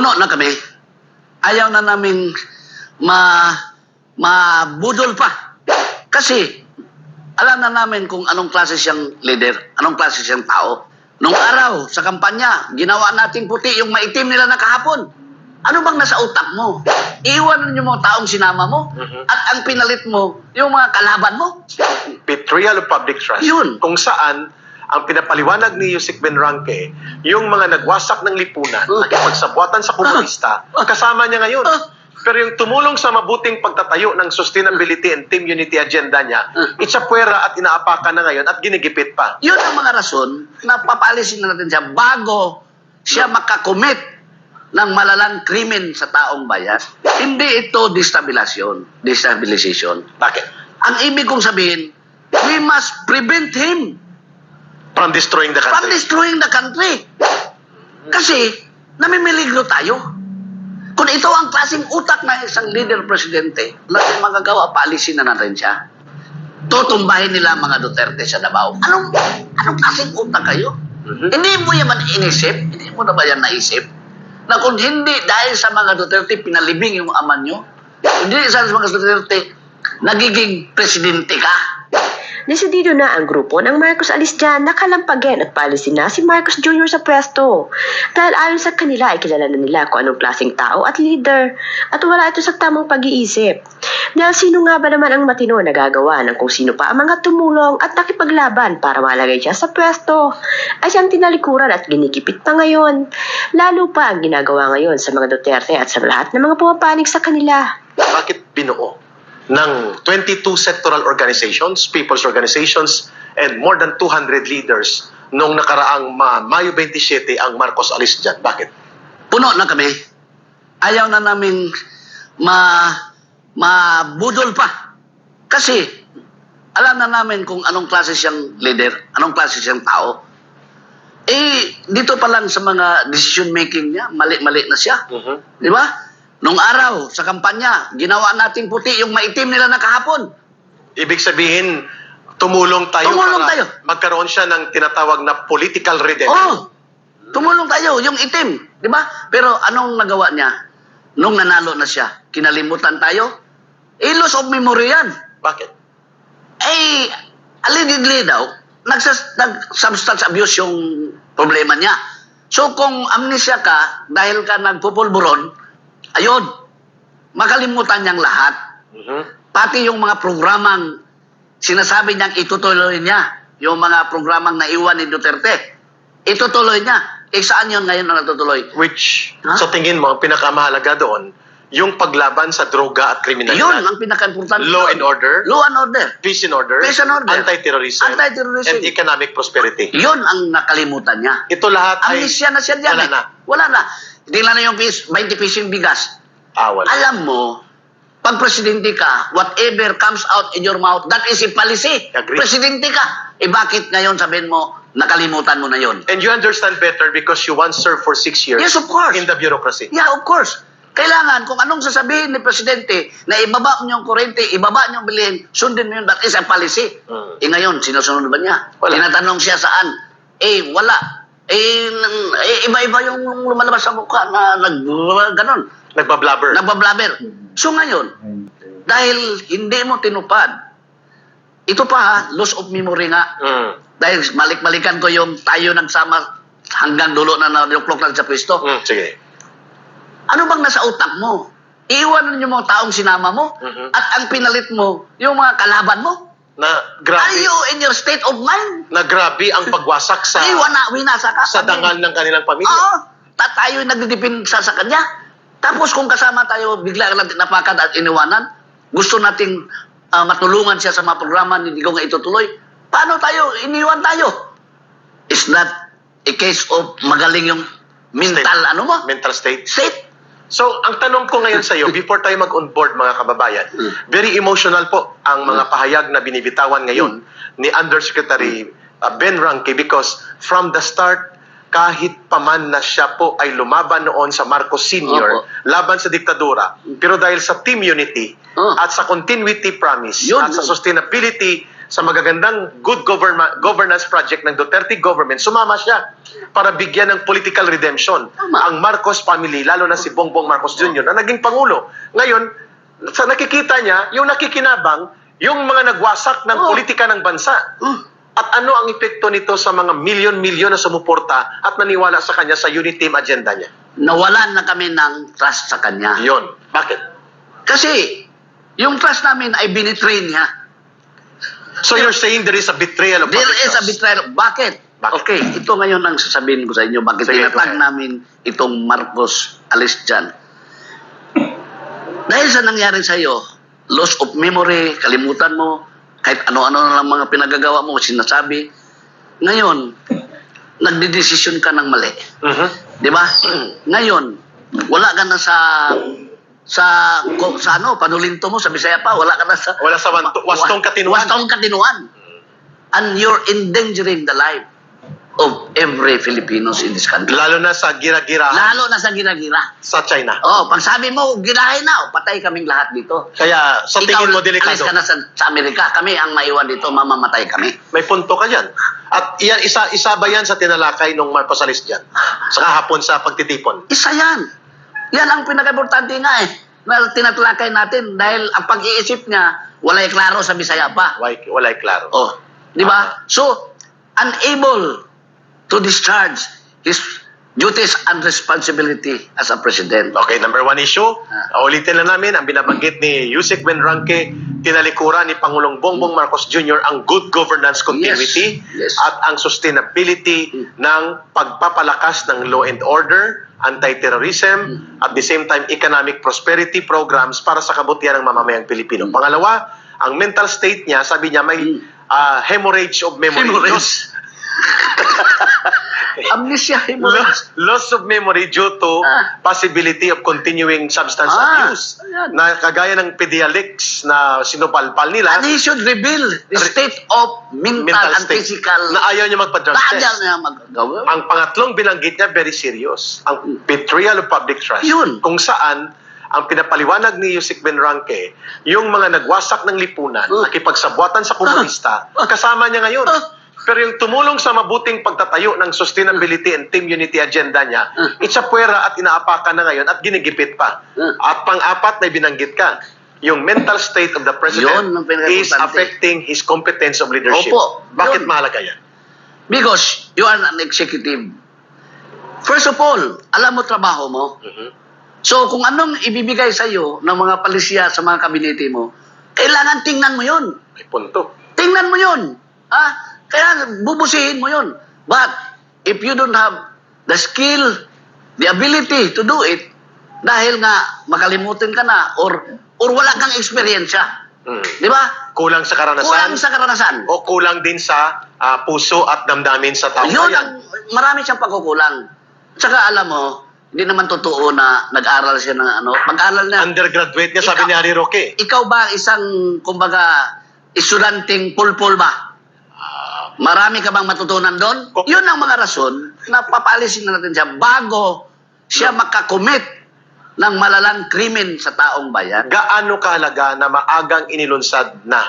puno na kami. Ayaw na namin ma mabudol pa. Kasi alam na namin kung anong klase siyang leader, anong klase siyang tao. Nung araw, sa kampanya, ginawa nating puti yung maitim nila na kahapon. Ano bang nasa utak mo? Iwan yung mga taong sinama mo Mhm. at ang pinalit mo, yung mga kalaban mo. betrayal of public trust. Yun. Kung saan, ang pinapaliwanag ni Yusik Benranque, yung mga nagwasak ng lipunan, Uh. nakipagsabuatan sa komunista, Uh. kasama niya ngayon. Pero yung tumulong sa mabuting pagtatayo ng sustainability and team unity agenda niya, itsapwera at inaapakan na ngayon at ginigipit pa. Yun ang mga rason na papaalisin na natin siya bago siya makakomit ng malalang krimen sa taong bayan. Hindi ito destabilisasyon. Destabilization. Bakit? Ang ibig kong sabihin, we must prevent him From destroying the from country. destroying the country. Kasi, namimiligro tayo. Kung ito ang klaseng utak ng isang leader presidente, natin magagawa, paalisin na natin siya. Tutumbahin nila mga Duterte sa Davao. Anong, anong klaseng utak kayo? Mhm. Hindi mo yan inisip? Hindi mo na ba yan naisip? Na kung hindi dahil sa mga Duterte pinalibing yung ama nyo, hindi sa mga Duterte, nagiging presidente ka. Desidido na ang grupo ng Marcos Alisjan na kalampagin at palisin na si Marcos Jr. sa pwesto. Dahil ayon sa kanila ay kilala na nila kung anong klaseng tao at leader at wala ito sa tamang pag-iisip. Dahil sino nga ba naman ang matino na gagawa ng kung sino pa ang mga tumulong at nakipaglaban para malagay siya sa pwesto ay siyang tinalikuran at ginikipit pa ngayon. Lalo pa ang ginagawa ngayon sa mga Duterte at sa lahat ng mga pumapanig sa kanila. Bakit binuo ng 22 sectoral organizations, people's organizations, and more than 200 leaders nung nakaraang ma- Mayo 27 ang Marcos Alis dyan? Bakit? puno na kami. Ayaw na namin ma mabudol pa. Kasi alam na namin kung anong klase siyang leader, anong klase siyang tao. Eh, dito pa lang sa mga decision making niya, mali-mali na siya. Mhm. Di ba? Nung araw, sa kampanya, ginawa nating puti yung maitim nila na kahapon. Ibig sabihin, tumulong tayo Tumulong para tayo. magkaroon siya ng tinatawag na political redemption. Oh, tumulong tayo, yung itim. Di ba? Pero anong nagawa niya? Nung nanalo na siya, kinalimutan tayo? Eh, loss of memory yan. Bakit? Eh, allegedly daw, nagsas, nag-substance abuse yung problema niya. So kung amnesia ka, dahil ka nagpupulburon, ayun, makalimutan niyang lahat. Mhm. Pati yung mga programang sinasabi niyang itutuloy niya, yung mga programang naiwan ni Duterte, itutuloy niya. Eh saan yun ngayon na natutuloy? Which, Ha? sa tingin mo, pinakamahalaga doon, yung paglaban sa droga at kriminalidad. Yun ang pinaka-importante. Law and order. Law and order. Peace and order. Peace and order. Anti-terrorism. Anti-terrorism. And economic prosperity. Yun ang nakalimutan niya. Ito lahat ay... Amnesia na siya dyan. Wala eh. na. Wala na. Hindi na yung pis, 20 piso yung bigas. Ah, wala. Alam mo, pag presidente ka, whatever comes out in your mouth, that is a policy. Agree. Presidente ka. Eh bakit ngayon sabihin mo, nakalimutan mo na yon? And you understand better because you once served for six years Yes, of course. in the bureaucracy. Yeah, of course. Kailangan, kung anong sasabihin ni Presidente na ibaba niyo yung kurente, ibaba niyo yung bilhin, sundin mo yun, that is a policy. Mm. Eh ngayon, sinusunod ba niya? Wala. Tinatanong siya saan? Eh, wala. Eh, eh, iba-iba yung lumalabas sa mukha na nag, ganon, Nagbablabber. nagbablaber. So ngayon, dahil hindi mo tinupad, ito pa ha, loss of memory nga. Mm. Dahil malik-malikan ko yung tayo nagsama hanggang dulo na naluklok lang sa pwesto. Mm, sige. Ano bang nasa utak mo? Iwan yung mga taong sinama mo Mhm. at ang pinalit mo, yung mga kalaban mo. Na Are grabe, you in your state of mind? na grabe ang pagwasak sa Ay, wana, winasa ka. sa dangal ng kanilang pamilya. Oo. Ta tayo nagdidipinsa sa kanya. Tapos kung kasama tayo, bigla lang napakan at iniwanan, gusto nating ah, matulungan siya sa mga programa, hindi ko nga itutuloy. Paano tayo? Iniwan tayo. Is that a case of magaling yung mental, State. ano mo? Mental state. State. So, ang tanong ko ngayon sa iyo, before tayo mag-onboard mga kababayan, Mm. very emotional po ang mga pahayag na binibitawan ngayon ni Undersecretary uh, Ben Ranke because from the start, kahit paman na siya po ay lumaban noon sa Marcos Sr., Opo. laban sa diktadura, pero dahil sa team unity Oh. at sa continuity promise Yun. at sa sustainability sa magagandang good governma- governance project ng Duterte government, sumama siya para bigyan ng political redemption Tama. ang Marcos family, lalo na si Bongbong Marcos Jr. na naging Pangulo. Ngayon, sa nakikita niya, yung nakikinabang, yung mga nagwasak ng Oh. politika ng bansa. Hmm. At ano ang epekto nito sa mga milyon-milyon na sumuporta at naniwala sa kanya sa unity team agenda niya? Nawalan na kami ng trust sa kanya. Yon. Bakit? Kasi, yung trust namin ay binitrain niya. So you're saying there is a betrayal of There public is a trust? betrayal. Bakit? Bakit? Okay, ito ngayon ang sasabihin ko sa inyo. Bakit Sige, tinatag namin itong Marcos Alis dyan? Dahil sa nangyari sa iyo, loss of memory, kalimutan mo, kahit ano-ano na lang mga pinagagawa mo, sinasabi. Ngayon, nagdidesisyon ka ng mali. Mhm. Di ba? Ngayon, wala ka na sa sa ko- sa ano, panulinto mo sa Bisaya pa, wala ka na sa Wala sa wanto- wastong katinuan. Wastong katinuan. And you're endangering the life of every Filipinos in this country. Lalo na sa gira-gira Lalo na sa gira-gira. sa China. Oh, pag sabi mo, girahin na, oh, patay kaming lahat dito. Kaya sa Ikaw, tingin mo alis delikado, ka na sa, sa Amerika, kami ang maiwan dito, mamamatay kami. may punto ka yan. At iyan, isa, isa ba yan sa tinalakay nung Marcos Alis dyan? Sa kahapon sa pagtitipon. Isa yan. Yan ang pinaka-importante nga eh, na tinatalakay natin dahil ang pag-iisip niya, walay klaro sa Bisaya pa. Wala, wala klaro. Oh, di ba? So, unable to discharge his duties and responsibility as a president. Okay, number one issue, Ah. ulitin lang namin, ang binabanggit ni Yusek Benranque, tinalikuran ni Pangulong Bongbong Marcos Jr. ang good governance continuity Yes, yes. at ang sustainability ng pagpapalakas ng law and order, anti-terrorism, at the same time economic prosperity programs para sa kabutihan ng mamamayang Pilipino. Pangalawa, ang mental state niya, sabi niya may ah, hemorrhage of memory. Hemorrhage. Amnesia, hemorrhage. loss, loss of memory due to Ah. possibility of continuing substance Ah, abuse. ayan. Na kagaya ng pedialytics na sinupalpal nila, And he should reveal the state of mental, mental and state, physical. na ayaw niya magpa-drug test. niya magagawa. Ang pangatlong binanggit niya, very serious. Ang betrayal of public trust. Yun. Kung saan, ang pinapaliwanag ni Yusik Benranque, yung mga nagwasak ng lipunan, Ah. nakipagsabwatan sa komunista, kasama niya ngayon. Ah. Pero yung tumulong sa mabuting pagtatayo ng sustainability and team unity agenda niya, Ah. itsapwera at inaapakan na ngayon at ginigipit pa. Ah. At pang-apat na binanggit ka, yung mental state of the president is affecting his competence of leadership. Opo, Bakit yun. mahalaga yan? Because you are an executive. First of all, alam mo trabaho mo. Mhm. So kung anong ibibigay sa iyo ng mga palisya sa mga kabinete mo, kailangan tingnan mo 'yon. May punto. Tingnan mo 'yon. Ha? Kaya bubusihin mo 'yon. But if you don't have the skill, the ability to do it, dahil nga makalimutin ka na or or wala kang eksperyensya, Mm. di ba? Kulang sa karanasan Kulang sa karanasan. o kulang din sa ah, puso at damdamin sa tao. Yun ang, marami siyang pagkukulang. Tsaka alam mo, hindi naman totoo na nag-aral siya ng ano. Mag-aral na. Undergraduate niya, sabi Ikaw- ni Harry Roque. Ikaw ba isang, kumbaga, estudanting pulpul ba? Marami ka bang matutunan doon? Yun ang mga rason na papalisin na natin siya bago siya makakomit ng malalang krimen sa taong bayan. Gaano kahalaga na maagang inilunsad na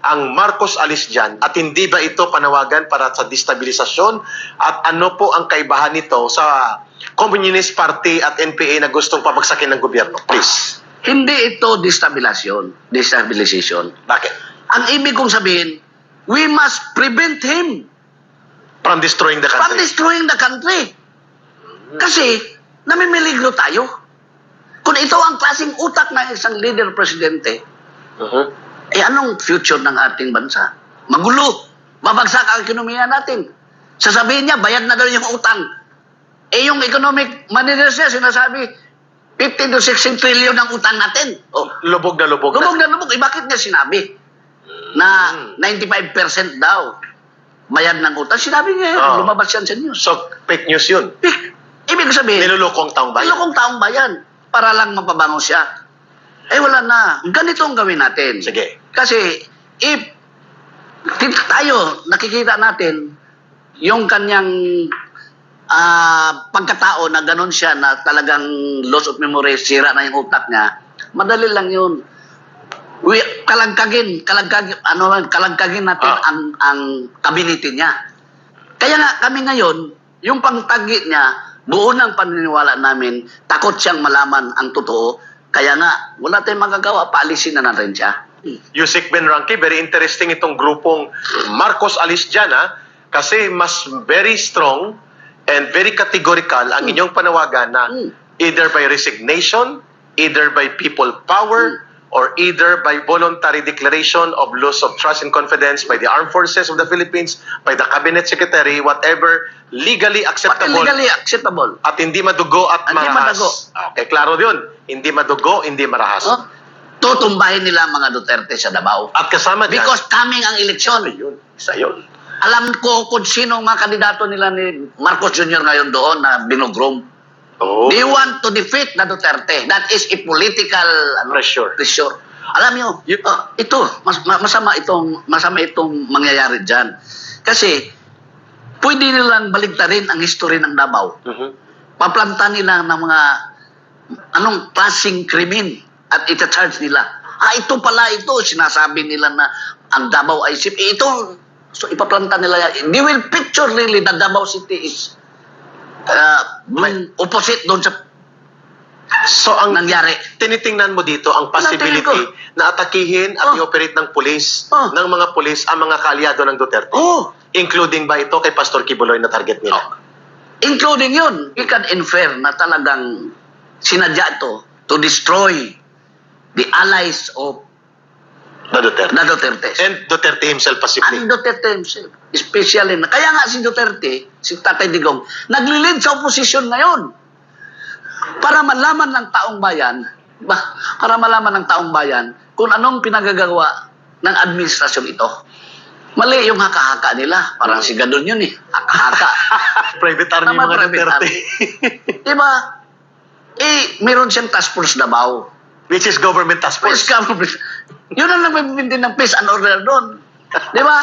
ang Marcos alis dyan at hindi ba ito panawagan para sa destabilisasyon at ano po ang kaibahan nito sa Communist Party at NPA na gustong pabagsakin ng gobyerno? Please. Hindi ito destabilisasyon. Destabilization. Bakit? Ang ibig kong sabihin, we must prevent him From destroying the from country. destroying the country. Kasi, namimiligro tayo. Kung ito ang klaseng utak ng isang leader presidente, Mhm. eh anong future ng ating bansa? Magulo. Babagsak ang ekonomiya natin. Sasabihin niya, bayad na daw yung utang. Eh yung economic managers niya, sinasabi, 15 to 16 trillion ang utang natin. Oh, Lubog na lubog, lubog na. na lubog. Eh bakit niya sinabi? Na 95% daw bayad ng utang. Sinabi niya, yun. Oh. lumabas yan sa news. So, fake news yun. Pik, ibig sabihin, Nilulokong taong bayan. Nilokong taong bayan para lang mapabango siya. Eh wala na. Ganito ang gawin natin. Sige. Kasi if tit- tayo nakikita natin yung kanyang ah, pagkatao na ganun siya na talagang loss of memory, sira na yung utak niya, madali lang yun. We, kalagkagin, kalagkagin, ano, kalagkagin natin Ah. ang, ang kabinete niya. Kaya nga kami ngayon, yung pangtagi niya, buo ng paniniwala namin, takot siyang malaman ang totoo. Kaya nga, wala tayong magagawa, paalisin na natin siya. Yusik Ben Ranki, very interesting itong grupong Marcos Alisjana kasi mas very strong and very categorical ang inyong panawagan na Mm. either by resignation, either by people power, or either by voluntary declaration of loss of trust and confidence by the armed forces of the Philippines, by the cabinet secretary, whatever legally acceptable legally acceptable. at hindi madugo at Hindi marahas. madugo. Okay, klaro yun. Hindi madugo, hindi marahas. Oh, tutumbahin nila mga Duterte sa Davao. At kasama dyan, Because coming ang eleksyon. yun, isa yun. Alam ko kung sino ang mga kandidato nila ni Marcos Jr. ngayon doon na binugrom. Oh, They want to defeat na Duterte. That is a political ano, Pressure. pressure. Alam niyo, You- ah, ito, mas, ma- masama itong masama itong mangyayari diyan. Kasi pwede nilang baligtarin ang history ng Davao. Mhm. Paplanta nila ng mga anong klaseng krimen at ita-charge nila. Ah, ito pala ito. Sinasabi nila na ang Davao ay safe. Eh, ito, so ipaplanta nila yan. They will picture really that Davao City is uh, may opposite doon sa So ang nangyari. tinitingnan mo dito ang possibility ko. na atakihin at Oh. i-operate ng pulis, Oh. ng mga pulis ang mga kaalyado ng Duterte. Oh, Including ba ito kay Pastor Kibuloy na target nila? Oh. including yun. You can infer na talagang sinadya ito to destroy the allies of Na Duterte. na Duterte. And Duterte himself possibly. Ang Duterte himself, especially na. Kaya nga si Duterte, si Tatay Digong, naglilid sa oposisyon ngayon. Para malaman ng taong bayan, ba, para malaman ng taong bayan kung anong pinagagawa ng administrasyon ito. Mali yung haka-haka nila. Parang si Gadon yun eh. Haka-haka. Private army Tama, mga private Duterte. diba? Eh, meron siyang task force Davao. Which is government task force. government. Yun ang nagpipinti ng peace and order doon. Di ba?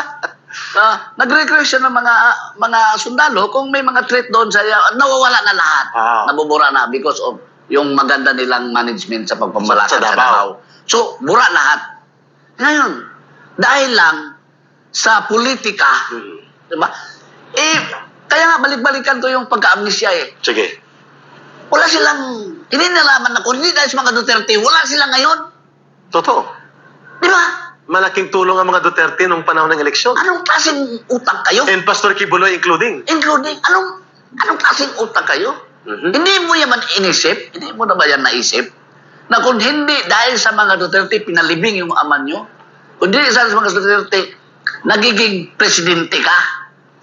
Ah, nag-recruit siya ng mga mga sundalo kung may mga threat doon sa nawawala na lahat. Ah. Nabubura na because of yung maganda nilang management sa pagpamalakad Sa- sa, Davao. So, bura lahat. Ngayon, dahil lang sa politika, Mhm. di ba? Eh, kaya nga balik-balikan ko yung pagka-amnesia eh. Sige. Wala silang, hindi nalaman na kung hindi dahil sa mga Duterte, wala silang ngayon. Totoo. Di ba? Malaking tulong ang mga Duterte nung panahon ng eleksyon. Anong klaseng utak kayo? And Pastor Kibuloy including. Including, anong, anong klaseng utak kayo? Mhm. Hindi mo yaman inisip, hindi mo na ba yan naisip, na kung hindi dahil sa mga Duterte pinalibing yung ama nyo, kung hindi sa mga Duterte, nagiging presidente ka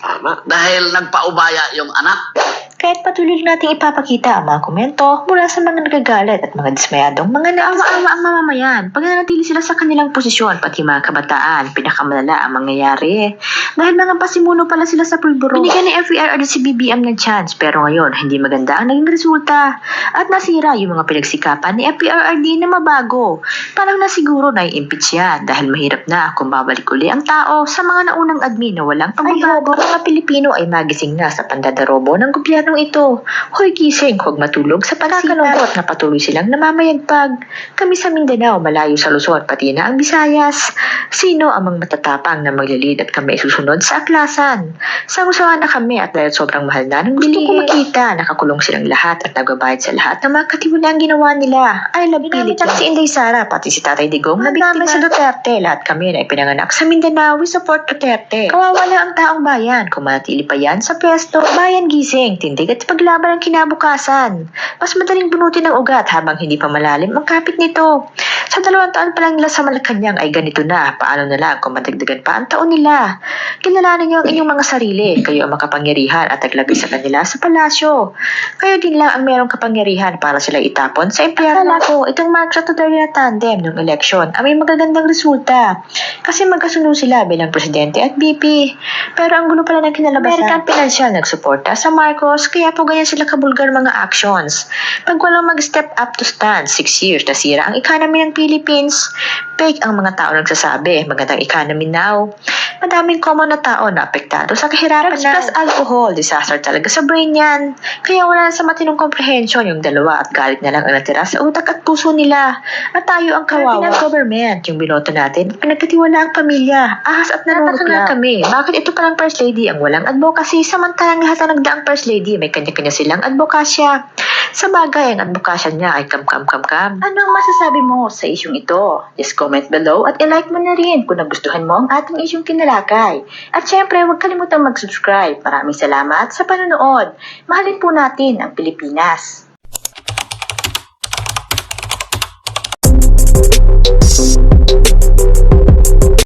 Tama. dahil nagpaubaya yung anak. Kahit patuloy nating ipapakita ang mga komento mula sa mga nagagalit at mga dismayadong mga naawa Naawa-awa ang mamamayan pag nanatili sila sa kanilang posisyon, pati mga kabataan, pinakamalala ang mangyayari. Dahil mga pasimuno pala sila sa pulburo. Binigyan ni FERRD si BBM ng chance, pero ngayon, hindi maganda ang naging resulta. At nasira yung mga pinagsikapan ni FERRD na mabago. Parang na siguro na i-impeach yan dahil mahirap na kung babalik uli ang tao sa mga naunang admin na walang pagbabago. hobo, mga Pilipino ay magising na sa pandadarobo ng gobyernong ito. Hoy gising, huwag matulog sa pagkakalungkot na patuloy silang namamayagpag. Kami sa Mindanao, malayo sa Luzon, pati na ang Visayas. Sino ang mga matatapang na maglilid at kami susunod sa aklasan? Sangusawa na kami at dahil sobrang mahal na ng. Gusto ko makita, nakakulong silang lahat at nagbabayad sa lahat ng mga katiwalang ginawa nila. I love Ginamit Philippines. si Inday Sara, pati si Tatay Digong, na biktima sa Duterte. Lahat kami na ipinanganak sa Mindanao, we support Duterte. Kawawa na ang taong bayan. Kung manatili pa yan sa pwesto, bayan gising, tindig at paglaban ang kinabukasan. Mas madaling bunutin ng ugat habang hindi pa malalim ang kapit nito. Sa dalawang taon pa lang nila sa Malacanang ay ganito na. Paano na lang kung madagdagan pa ang taon nila? Kilalanin niyo ang inyong mga sarili. Kayo ang makapangyarihan at naglagay sa kanila sa palasyo. Kayo din lang ang merong kapangyarihan para sila itapon sa impyerno. Akala ko, itong at Duterte na tandem ng eleksyon ay may magagandang resulta. Kasi magkasunod sila bilang presidente at VP. Pero ang gulo pala ng kinalabasan. American Financial nagsuporta sa Marcos kaya po ganyan sila kabulgar mga actions. Pag walang mag-step up to stand, six years nasira ang economy ng Philippines. Fake ang mga tao nagsasabi, magandang economy now. Madaming common na tao na apektado sa kahirapan na. Plus alcohol, disaster talaga sa brain yan. Kaya wala na sa matinong comprehension yung dalawa at galit na lang ang natira sa utak at puso nila. At tayo ang kawawa. At government, yung binoto natin, pinagkatiwala ang pamilya. Ahas at nanunod lang kami. Bakit ito palang first lady ang walang advocacy samantalang lahat na nagdaang first lady may kanya-kanya silang advokasya. Sa bagay, ang advokasya niya ay kam-kam-kam-kam. Ano ang masasabi mo sa isyong ito? Just comment below at i-like mo na rin kung nagustuhan mo ang ating isyong kinalakay. At syempre, huwag kalimutang mag-subscribe. Maraming salamat sa panonood. Mahalin po natin ang Pilipinas.